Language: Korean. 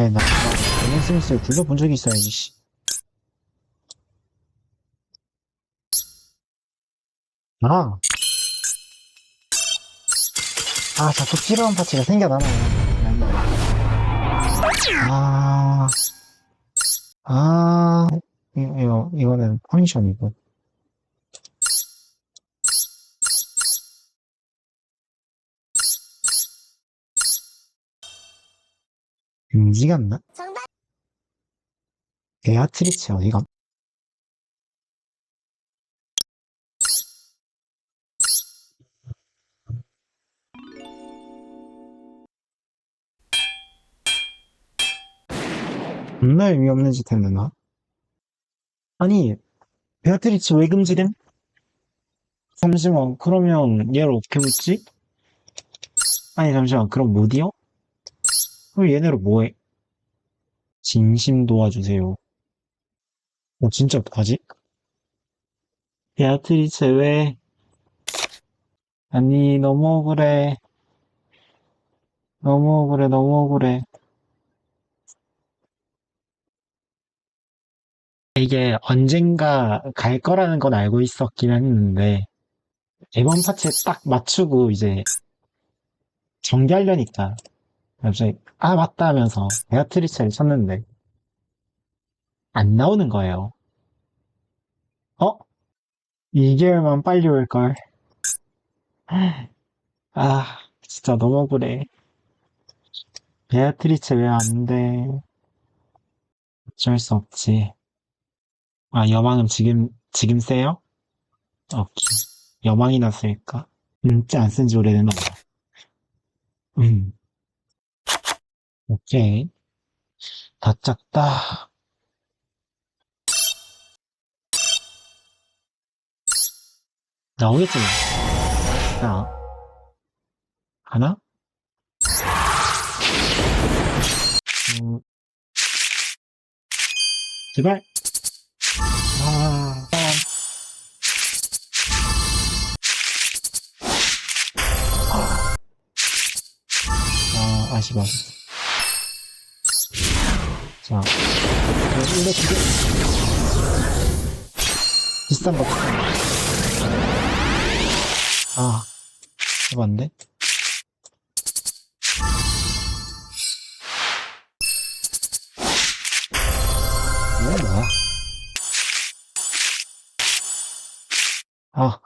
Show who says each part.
Speaker 1: 아니, 나, 나, 앨런 스미스를 굴려본 적이 있어야지, 씨. 아. 아, 자꾸 필요한 파츠가 생겨나네. 아. 아. 이거, 이거, 이거는 퍼미션이고. 금지 갔나?
Speaker 2: 정답.
Speaker 1: 베아트리치 어디가? 존나 의미 없는 짓 했나? 아니, 베아트리치 왜 금지됨? 잠시만, 그러면 얘를 어떻게 묻지? 아니, 잠시만, 그럼 못이요? 그럼 얘네로 뭐해? 진심 도와주세요. 어, 진짜 어떡하지? 베아트리체 왜? 아니, 너무 억울해. 너무 억울해, 너무 억울해. 이게 언젠가 갈 거라는 건 알고 있었긴 했는데, 앨범 파츠에 딱 맞추고 이제 전개하려니까, 갑자기, 아, 맞다 하면서 베아트리체를 쳤는데, 안 나오는 거예요. 어? 2개월만 빨리 올걸. 아, 진짜 너무 억울해. 베아트리체 왜 안 돼? 어쩔 수 없지. 아, 여망은 지금, 지금 세요? 오케이. 여망이나 쓸까? 진짜 안쓴 지 오래됐나 보다. 음. 오케이. 다 짝다. 나오겠지. 하나? 음. 제발. 아. 아, 아쉬워. 자. 두 개. 비싼 거. 아, 해봤는데? 이건 뭐야? 아.